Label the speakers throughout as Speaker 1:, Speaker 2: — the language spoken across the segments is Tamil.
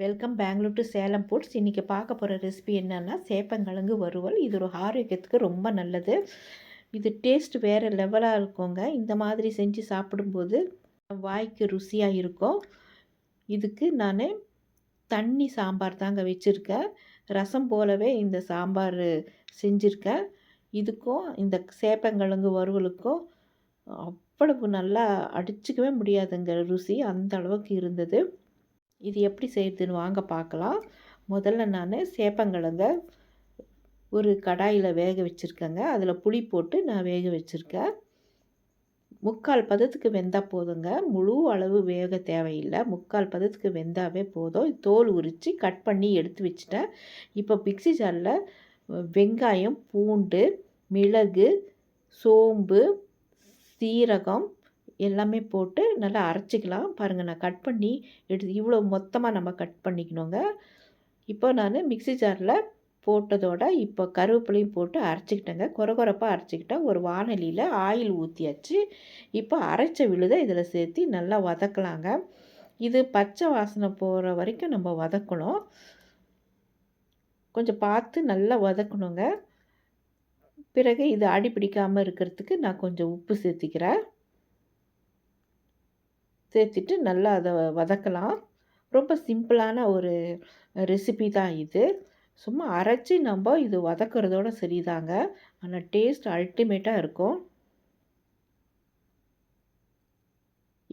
Speaker 1: Welcome Bangalore to Salem foods இன்றைக்கி பார்க்க போகிற ரெசிபி என்னென்னா சேப்பங்கிழங்கு வறுவல். இது ஒரு ஆரோக்கியத்துக்கு ரொம்ப நல்லது. இது டேஸ்ட் வேறு லெவலாக இருக்குங்க. இந்த மாதிரி செஞ்சு சாப்பிடும்போது வாய்க்கு ருசியாக இருக்கும். இதுக்கு நான் தண்ணி சாம்பார் தாங்க வச்சுருக்கேன். ரசம் போலவே இந்த சாம்பார் செஞ்சுருக்கேன். இதுக்கும் இந்த சேப்பங்கிழங்கு வறுவலுக்கும் அவ்வளவு நல்லா அடிச்சிக்கவே முடியாதுங்க. ருசி அந்த அளவுக்கு இருந்தது. இது எப்படி செய்கிறதுன்னு வாங்க பார்க்கலாம். முதல்ல நான் சேப்பங்கிழங்க ஒரு கடாயில் வேக வச்சுருக்கேங்க. அதில் புளி போட்டு நான் வேக வச்சுருக்கேன். முக்கால் பதத்துக்கு வெந்தால் போதுங்க. முழு அளவு வேக தேவையில்லை. முக்கால் பதத்துக்கு வெந்தாவே போதும். தோல் உரித்து கட் பண்ணி எடுத்து வச்சுட்டேன். இப்போ மிக்சி ஜாரில் வெங்காயம் பூண்டு மிளகு சோம்பு சீரகம் எல்லாமே போட்டு நல்லா அரைச்சிக்கலாம். பாருங்கள் நான் கட் பண்ணி எடுத்து இவ்வளோ மொத்தமாக நம்ம கட் பண்ணிக்கணுங்க. இப்போ நான் மிக்சி ஜாரில் போட்டதோட இப்போ கருவேப்பிலையும் போட்டு அரைச்சிக்கிட்டேங்க. குறகுறப்பாக அரைச்சிக்கிட்டேன் ஒரு வானலியில் ஆயில் ஊற்றியாச்சு இப்போ அரைச்ச விழுதை இதில் சேர்த்து நல்லா வதக்கலாங்க. இது பச்சை வாசனை போகிற வரைக்கும் நம்ம வதக்கணும். கொஞ்சம் பார்த்து நல்லா வதக்கணுங்க. பிறகு இது அடி பிடிக்காமல் இருக்கிறதுக்கு நான் கொஞ்சம் உப்பு சேர்த்திக்கிறேன். சேர்த்துட்டு நல்லா அதை வதக்கலாம். ரொம்ப சிம்பிளான ஒரு ரெசிபி தான் இது. சும்மா அரைச்சி நம்ம இது வதக்கிறதோட சரிதாங்க. ஆனால் டேஸ்ட் அல்டிமேட்டாக இருக்கும்.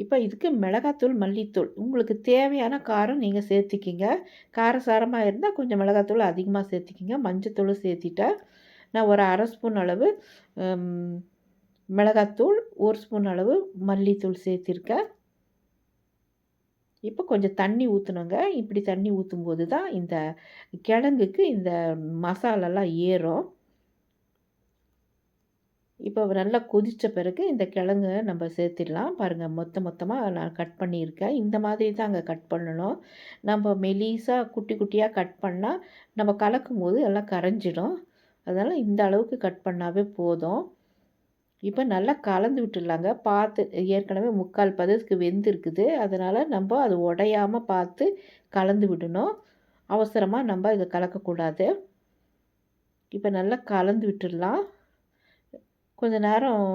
Speaker 1: இப்போ இதுக்கு மிளகாத்தூள் மல்லித்தூள். உங்களுக்கு தேவையான காரம் நீங்கள் சேர்த்திக்கிங்க. காரசாரமாக இருந்தால் கொஞ்சம் மிளகாத்தூள் அதிகமாக சேர்த்திக்கிங்க. மஞ்சத்தூள் சேர்த்திட்டேன் நான் ஒரு அரை ஸ்பூன் அளவு மிளகாத்தூள் ஒரு ஸ்பூன் அளவு மல்லித்தூள் சேர்த்திருக்கேன். இப்போ கொஞ்சம் தண்ணி ஊற்றணுங்க இப்படி தண்ணி ஊற்றும்போது தான் இந்த கிழங்குக்கு இந்த மசாலாலாம் ஏறும். இப்போ நல்லா கொதித்த பிறகு இந்த கிழங்கு நம்ம சேர்த்திடலாம். பாருங்கள் மொத்த மொத்தமாக நான் கட் பண்ணியிருக்கேன். இந்த மாதிரி தான் அங்கே கட் பண்ணணும். நம்ம மெலிசாக குட்டி குட்டியாக கட் பண்ணால் நம்ம கலக்கும் போது எல்லாம் கரைஞ்சிடும். அதனால் இந்த அளவுக்கு கட் பண்ணாவே போதும். இப்போ நல்லா கலந்து விட்டுடலாங்க. பார்த்து ஏற்கனவே முக்கால் பதத்துக்கு வெந்திருக்குது. அதனால் நம்ம அது உடையாமல் பார்த்து கலந்து விடணும். அவசரமாக நம்ம இதை கலக்கக்கூடாது. இப்போ நல்லா கலந்து விட்டுடலாம். கொஞ்ச நேரம்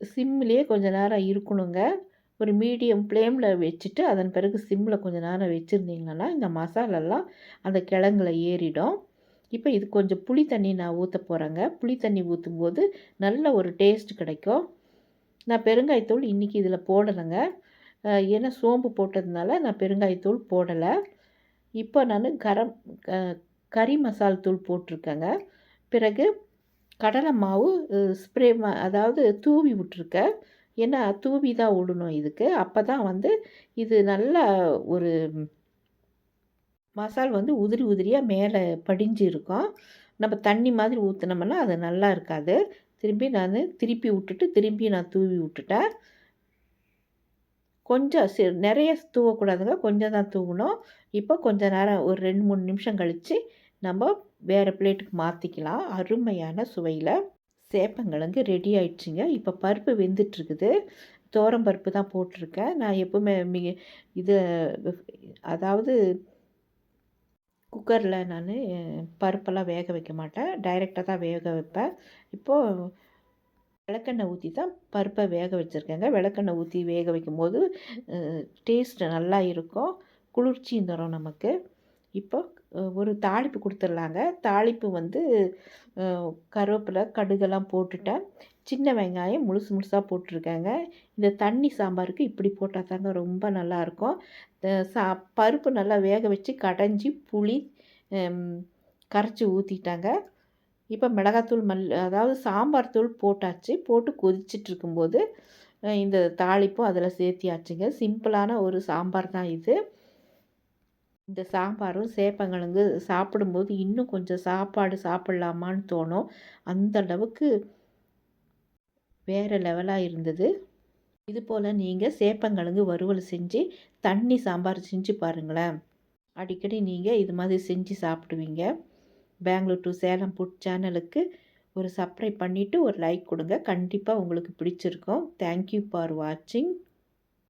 Speaker 1: சிம்லேயே கொஞ்ச நேரம் இருக்கணுங்க. ஒரு மீடியம் ஃப்ளேமில் வச்சுட்டு அதன் பிறகு சிம்மில் கொஞ்ச நேரம் வச்சுருந்தீங்கன்னா இந்த மசாலெல்லாம் அந்த கிழங்குல ஏறிடும். இப்போ இது கொஞ்சம் புளி தண்ணி நான் ஊற்ற போகிறேங்க புளி தண்ணி ஊற்றும் போது நல்ல ஒரு டேஸ்ட் கிடைக்கும். நான் பெருங்காயத்தூள் இன்றைக்கி இதில் போடலைங்க. ஏன்னா சோம்பு போட்டதுனால நான் பெருங்காயத்தூள் போடலை. இப்போ நான் கரம் கறி மசால் தூள் போட்டிருக்கேங்க. பிறகு கடலை மாவு ஸ்ப்ரே மா அதாவது தூவி விட்ருக்கேன் ஏன்னா தூவி தான் விடணும் இதுக்கு. அப்போ தான் வந்து இது நல்லா ஒரு மசால் வந்து உதிரி உதிரியாக மேலே படிஞ்சு இருக்கும் நம்ம தண்ணி மாதிரி ஊற்றினோம்னா அது நல்லா இருக்காது. திரும்பி நான் திருப்பி விட்டுட்டு திரும்பி நான் தூவி விட்டுட்டேன். கொஞ்சம் சி நிறைய தூவக்கூடாதுங்க. கொஞ்சம் தான் தூவணும். இப்போ கொஞ்சம் நேரம் ஒரு ரெண்டு மூணு நிமிஷம் கழித்து நம்ம வேறு பிளேட்டுக்கு மாற்றிக்கலாம் அருமையான சுவையில் சேப்பங்கிழங்கு ரெடி ஆயிடுச்சுங்க. இப்போ பருப்பு வெந்துட்டுருக்குது. தோரம் பருப்பு தான் போட்டிருக்கேன். நான் எப்போவுமே மிக இது அதாவது குக்கரில் நான் பருப்பெல்லாம் வேக வைக்க மாட்டேன். டைரெக்டாக தான் வேக வைப்பேன். இப்போது விளக்கெண்ணெய் ஊற்றி தான் பருப்பை வேக வச்சுருக்கேங்க. விளக்கெண்ணெய் ஊற்றி வேக வைக்கும்போது டேஸ்ட்டு நல்லா இருக்கும். குளிர்ச்சியும் தரும் நமக்கு. இப்போ ஒரு தாளிப்பு கொடுத்துட்லாங்க தாளிப்பு வந்து கருவேப்பிலை கடுகெல்லாம் போட்டுட்டேன் சின்ன வெங்காயம் முழுசு முழுசாக போட்டிருக்கேங்க இந்த தண்ணி சாம்பாருக்கு இப்படி போட்டால் தாங்க ரொம்ப நல்லாயிருக்கும் சா பருப்பு நல்லா வேக வச்சு கடைஞ்சி புளி கரைச்சி ஊற்றிட்டாங்க இப்போ மிளகாத்தூள் மல் அதாவது சாம்பார் தூள் போட்டாச்சு. போட்டு கொதிச்சுட்டு இருக்கும்போது இந்த தாளிப்பும் அதில் சேர்த்தியாச்சுங்க. சிம்பிளான ஒரு சாம்பார் தான் இது. இந்த சாம்பாரும் சேப்பங்கிழங்கு சாப்பிடும்போது இன்னும் கொஞ்சம் சாப்பாடு சாப்பிட்லாமான்னு தோணும். அந்த அளவுக்கு வேறு லெவலாக இருந்தது. இது போல் நீங்கள் சேப்பங்கிழங்கு வறுவல் செஞ்சு தண்ணி சாம்பார் செஞ்சு பாருங்களேன். அடிக்கடி நீங்கள் இது மாதிரி செஞ்சு சாப்பிடுவீங்க. பெங்களூர் டு சேலம் புட் சேனலுக்கு ஒரு சப்ஸ்கிரைப் பண்ணிவிட்டு ஒரு லைக் கொடுங்க. கண்டிப்பாக உங்களுக்கு பிடிச்சிருக்கும். தேங்க்யூ ஃபார் வாட்சிங்